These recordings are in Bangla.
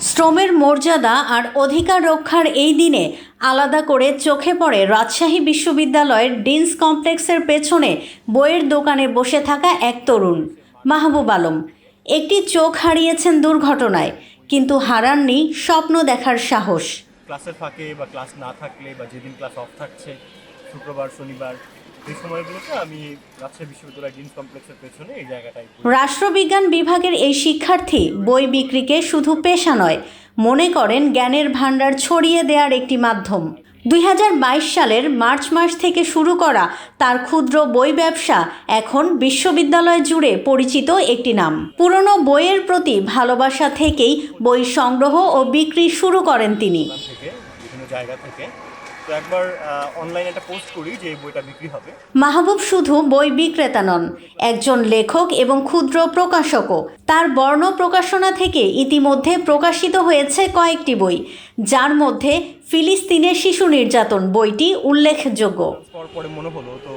শ্রমের মর্যাদা আর অধিকার রক্ষার এই দিনে আলাদা করে চোখে পড়ে রাজশাহী বিশ্ববিদ্যালয়ের ডিন্স কমপ্লেক্সের পেছনে বইয়ের দোকানে বসে থাকা এক তরুণ, মাহবুব আলম। একটি চোখ হারিয়েছেন দুর্ঘটনায়, কিন্তু হারাননি স্বপ্ন দেখার সাহস। ক্লাসের ফাঁকে বা ক্লাস না থাকলে বা যেদিন ক্লাস অফ থাকছে, শুক্রবার, শনিবার এই সময়গুলোতে আমি রাজশাহী বিশ্ববিদ্যালয় ডিন্স কমপ্লেক্সের পেছনে এই জায়গাটায় রাষ্ট্রবিজ্ঞান বিভাগের এই শিক্ষার্থী বই বিক্রিকে শুধু পেশা নয় মনে করেন জ্ঞানের ভাণ্ডার ছড়িয়ে দেওয়ার একটি মাধ্যম। দুই হাজার বাইশ সালের মার্চ মাস থেকে শুরু করা তার ক্ষুদ্র বই ব্যবসা এখন বিশ্ববিদ্যালয় জুড়ে পরিচিত একটি নাম। পুরনো বইয়ের প্রতি ভালোবাসা থেকেই বই সংগ্রহ ও বিক্রি শুরু করেন তিনি। বিভিন্ন জায়গা থেকে তো একবার অনলাইনে একটা পোস্ট করি যে এই বইটা বিক্রি হবে। মাহবুব শুধু বই বিক্রেতা নন একজন লেখক এবং ক্ষুদ্র প্রকাশকও। তার বর্ণ প্রকাশনা থেকে ইতিমধ্যে প্রকাশিত হয়েছে কয়েকটি বই যার মধ্যে ফিলিস্তিনের শিশু নির্যাতন বইটি উল্লেখযোগ্য। পরে মনে হলো তো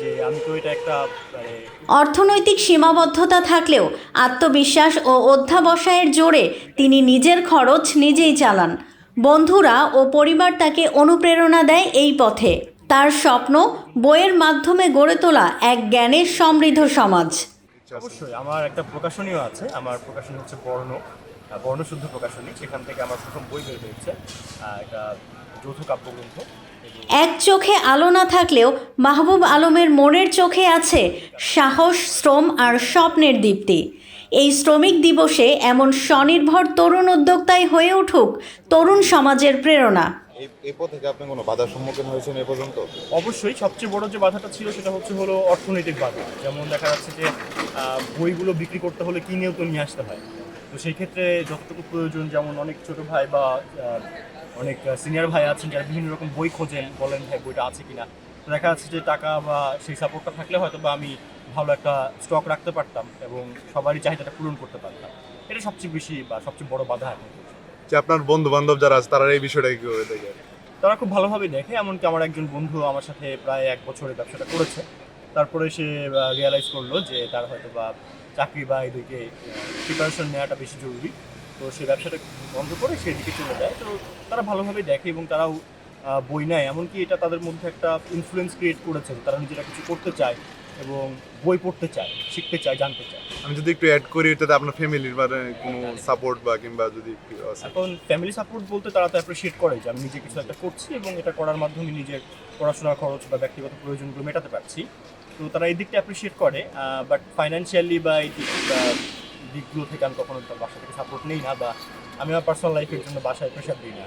যে আমি তো এটা একটা মানে অর্থনৈতিক সীমাবদ্ধতা থাকলেও আত্মবিশ্বাস ও অধ্যাবসায়ের জোরে তিনি নিজের খরচ নিজেই চালান। বন্ধুরা ও পরিবার তাকে অনুপ্রেরণা দেয় এই পথে। তার স্বপ্ন বইয়ের মাধ্যমে গড়ে তোলা এক জ্ঞানের সমৃদ্ধ সমাজ। অবশ্যই আমার একটা প্রকাশনীও আছে। আমার প্রকাশনী হচ্ছে বর্ণ বর্ণশুদ্ধ প্রকাশনী। সেখান থেকে আমার প্রথম বই বের হয়েছে এটা যৌথ কাব্যগ্রন্থ। এক চোখে আলো না থাকলেও মাহবুব আলমের মনের চোখে আছে সাহস শ্রম আর স্বপ্নের দীপ্তি। এই শ্রমিক দিবসে এমন স্বনির্ভর তরুণ উদ্যোক্তাই হয়ে উঠুক তরুণ সমাজের প্রেরণা। এই পথ থেকে আপনি কোনো বাধার সম্মুখীন হয়েছেন এ পর্যন্ত? অবশ্যই সবচেয়ে বড় যে বাধাটা ছিল সেটা হচ্ছে হলো অর্থনৈতিক বাধা। যেমন দেখা যাচ্ছে যে বইগুলো বিক্রি করতে হলে কিনেও তো নিয়ে আসতে হয়? তো সেই ক্ষেত্রে যতটুকু প্রয়োজন যেমন অনেক ছোট ভাই বা অনেক সিনিয়র ভাই আছেন যারা বিভিন্ন রকম বই খোঁজেন বলেন ভাই বইটা আছে কিনা? দেখা যাচ্ছে যে টাকা বা সেই সাপোর্টটা থাকলে হয়তো বা আমি ভালো একটা স্টক রাখতে পারতাম এবং সবারই চাহিদাটা পূরণ করতে পারতাম। এটা সবচেয়ে বেশি বা সবচেয়ে বড় বাধা এখন। যে আপনার বন্ধু বান্ধব যারা আছে তারা এই বিষয়টা কীভাবে দেখে? তারা খুব ভালোভাবে দেখে এমনকি আমার একজন বন্ধু আমার সাথে প্রায় এক বছরের ব্যবসাটা করেছে। তারপরে সে রিয়েলাইজ করল যে তার হয়তো বা চাকরি বা এদিকে প্রিপারেশন নেওয়াটা বেশি জরুরি। তো সে ব্যবসাটা বন্ধ করে সেদিকে চলে যায়। তো তারা ভালোভাবে দেখে এবং তারাও বই নেয়। এমনকি এটা তাদের মধ্যে একটা ইনফ্লুয়েন্স ক্রিয়েট করেছে তারা নিজেরা কিছু করতে চায় এবং বই পড়তে চায় শিখতে চায় জানতে চায়। আমি যদি একটু অ্যাড করি এটাতে আপনার ফ্যামিলির মানে কোনো সাপোর্ট বা কিংবা যদি এখন ফ্যামিলি সাপোর্ট বলতে তারা তো অ্যাপ্রিসিয়েট করে যে আমি নিজে কিছু একটা করছি এবং এটা করার মাধ্যমে নিজের পড়াশোনার খরচ বা ব্যক্তিগত প্রয়োজনগুলো মেটাতে পারছি। তো তারা এই দিকটা অ্যাপ্রিসিয়েট করে বাট ফাইন্যান্সিয়ালি বা এই দিকগুলো থেকে আমি কখনো তার বাসা থেকে সাপোর্ট নেই না বা আমি আমার পার্সোনাল লাইফের জন্য বাসায় প্রেশার দিই না।